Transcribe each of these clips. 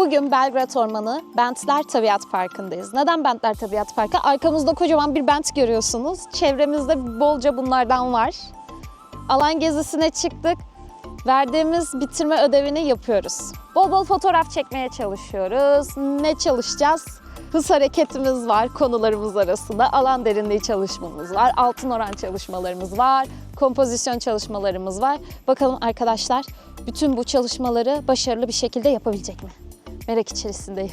Bugün Belgrad Ormanı Bentler Tabiat Parkı'ndayız. Neden Bentler Tabiat Parkı? Arkamızda kocaman bir bent görüyorsunuz. Çevremizde bolca bunlardan var. Alan gezisine çıktık. Verdiğimiz bitirme ödevini yapıyoruz. Bol bol fotoğraf çekmeye çalışıyoruz. Ne çalışacağız? Hız hareketimiz var konularımız arasında. Alan derinliği çalışmamız var. Altın oran çalışmalarımız var. Kompozisyon çalışmalarımız var. Bakalım arkadaşlar bütün bu çalışmaları başarılı bir şekilde yapabilecek mi? Merak içerisindeyim.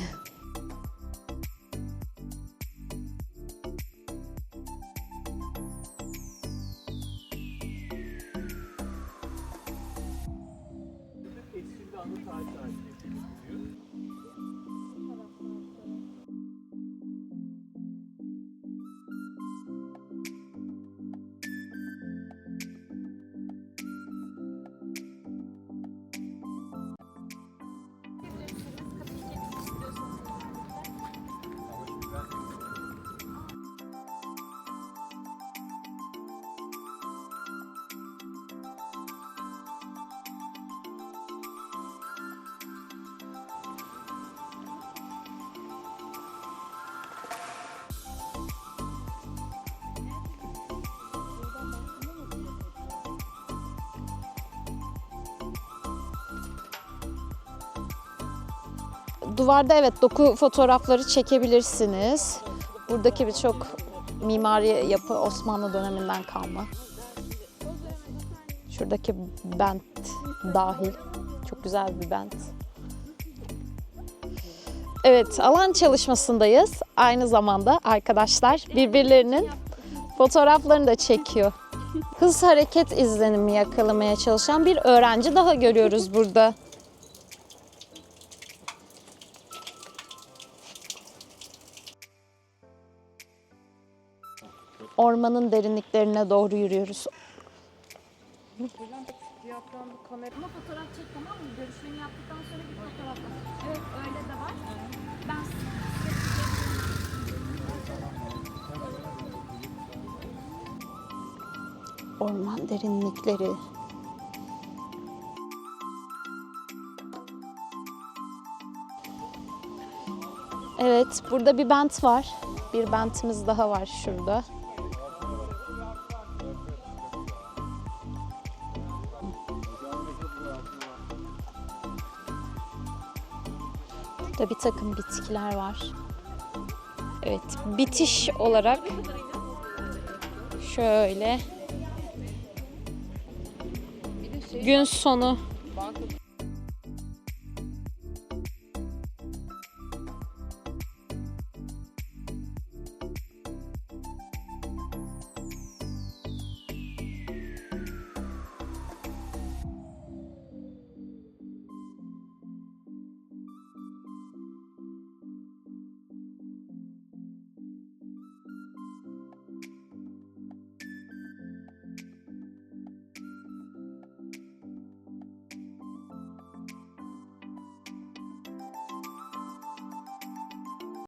Duvarda evet doku fotoğrafları çekebilirsiniz. Buradaki birçok mimari yapı Osmanlı döneminden kalma. Şuradaki bent dahil. Çok güzel bir bent. Evet, alan çalışmasındayız. Aynı zamanda arkadaşlar birbirlerinin fotoğraflarını da çekiyor. Hız hareket izlenimi yakalamaya çalışan bir öğrenci daha görüyoruz burada. Ormanın derinliklerine doğru yürüyoruz. Ama fotoğraf çek tamam mı? Görüşmeni yaptıktan sonra bir fotoğraf al. Evet öyle de var. Ben Orman derinlikleri. Evet, burada bir bent var. Bir bentimiz daha var şurada. Burada bir takım bitkiler var. Evet, bitiş olarak şöyle gün sonu